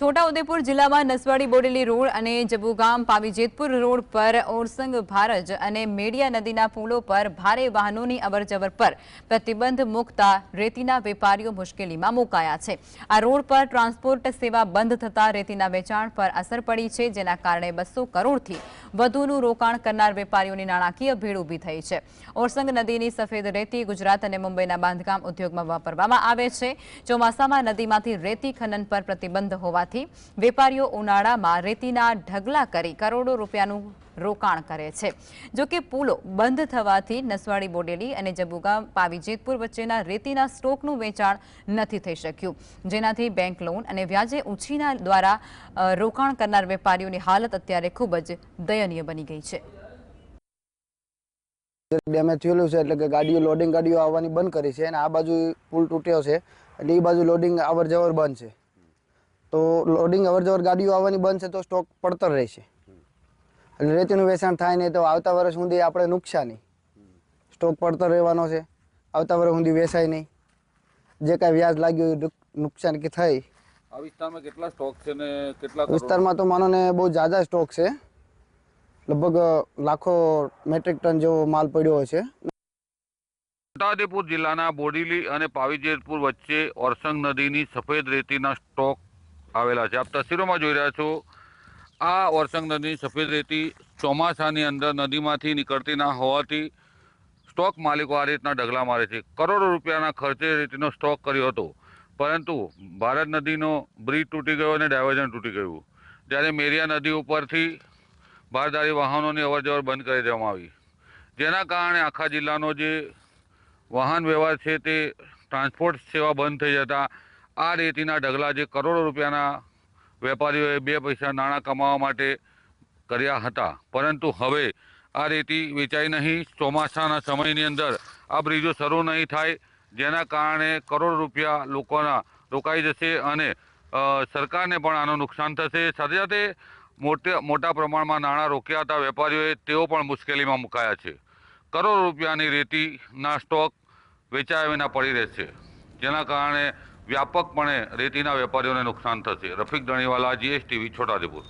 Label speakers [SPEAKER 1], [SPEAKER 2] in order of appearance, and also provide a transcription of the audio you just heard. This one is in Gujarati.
[SPEAKER 1] છોટાઉદેપુર જિલ્લામાં નસવાડી બોડેલી રોડ અને જબુગામ પાવીજેતપુર રોડ પર ઓરસંગ ભારજ અને મેડિયા નદીના પુલો પર ભારે વાહનોની અવરજવર પર પ્રતિબંધ મૂકતા રેતીના વેપારીઓ મુશ્કેલીમાં મુકાયા છે. આ રોડ પર ટ્રાન્સપોર્ટ સેવા બંધ થતા રેતીના વેચાણ પર અસર પડી છે, જેના કારણે બસો કરોડથી વધુનું રોકાણ કરનાર વેપારીઓની નાણાકીય ભીડ ઊભી થઈ છે. ઓરસંગ નદીની સફેદ રેતી ગુજરાત અને મુંબઈના બાંધકામ ઉદ્યોગમાં વાપરવામાં આવે છે. ચોમાસામાં નદીમાંથી રેતી ખનન પર પ્રતિબંધ હોવાથી વેપારીઓ ઉનાળામાં રેતીના ઢગલા કરી કરોડો રૂપિયાનું રોકાણ કરે છે. જોકે પુલો બંધ થવાથી નસવાડી બોડેલી અને જબુગામ પાવીજેતપુર વચ્ચેના રેતીના સ્ટોકનું વેચાણ નથી થઈ શક્યું. જેનાથી બેંક લોન અને વ્યાજે ઉછીના દ્વારા રોકાણ કરનાર વેપારીઓની હાલત અત્યારે ખૂબ જ દયનીય બની ગઈ છે.
[SPEAKER 2] ડેમેજ થયેલું છે એટલે કે ગાડીઓ લોડિંગ ગાડીઓ આવવાની બંધ કરી છે અને આ બાજુ પુલ તૂટ્યો છે. એટલે એ બાજુ લોડિંગ અવર જવર બંધ છે. તો લોડિંગ અવર જવર ગાડીઓ આવવાની બંધ છે તો સ્ટોક પડતર રહેશે. અને રેતીનું વેચાણ થાય નહીં તો આવતા વર્ષ સુધી આપણે નુકસાની. સ્ટોક પડતર રહેવાનો છે. આવતા વર્ષ સુધી વેચાય નહીં. જે કાંઈ વ્યાજ લાગ્યું નુકસાન કે થઈ.
[SPEAKER 3] આ વિસ્તારમાં કેટલા સ્ટોક છે ને કેટલા
[SPEAKER 2] વિસ્તારમાં તો માનો ને બહુ જાજા સ્ટોક છે. લગભગ લાખો મેટ્રિક ટન જેવો માલ પડ્યો છે.
[SPEAKER 3] છોટાઉદેપુર જિલ્લાના બોડીલી અને પાવીજેતપુર વચ્ચે ઓરસંગ નદીની સફેદ રેતીના સ્ટોક આવેલા છે. આપ તસવીરોમાં જોઈ રહ્યા છો, આ ઓરસંગ નદીની સફેદ રેતી ચોમાસાની અંદર નદીમાંથી નીકળતી ના હોવાથી સ્ટોક માલિકો આ રીતના ડગલા મારે છે. કરોડો રૂપિયાના ખર્ચે રેતીનો સ્ટોક કર્યો હતો. પરંતુ ભારત નદીનો બ્રિજ તૂટી ગયો અને ડાયવર્ઝન તૂટી ગયું. જ્યારે મેરિયા નદી ઉપરથી બારદારી વાહનોની અવરજવર બંધ કરી દેવામાં આવી. જેના કારણે આખા જિલ્લાનો જે વાહન વ્યવહાર છે તે ટ્રાન્સપોર્ટ સેવા બંધ થઈ જતા આ રેતીના ઢગલા જે કરોડો રૂપિયાના વેપારીઓએ બે પૈસા નાણાં કમાવા માટે કર્યા હતા. પરંતુ હવે આ રેતી વેચાઈ નહીં. ચોમાસાના સમયની અંદર આ બ્રિજો શરૂ નહીં થાય, જેના કારણે કરોડ રૂપિયા લોકોના રોકાઈ જશે અને સરકારને પણ આનું નુકસાન થશે. સાથે સાથે મોટે, મોટા પ્રમાણમાં નાણાં રોક્યા હતા વેપારીઓએ, તેઓ પણ મુશ્કેલીમાં મુકાયા છે. કરોડ રૂપિયાની રેતીના સ્ટોક વેચાયા વિના પડી રહેશે. જેના કારણે વ્યાપકપણે રેતીના વેપારીઓને નુકસાન થશે. રફીક દણીવાલા જીએસટીવી છોટાઉદેપુર.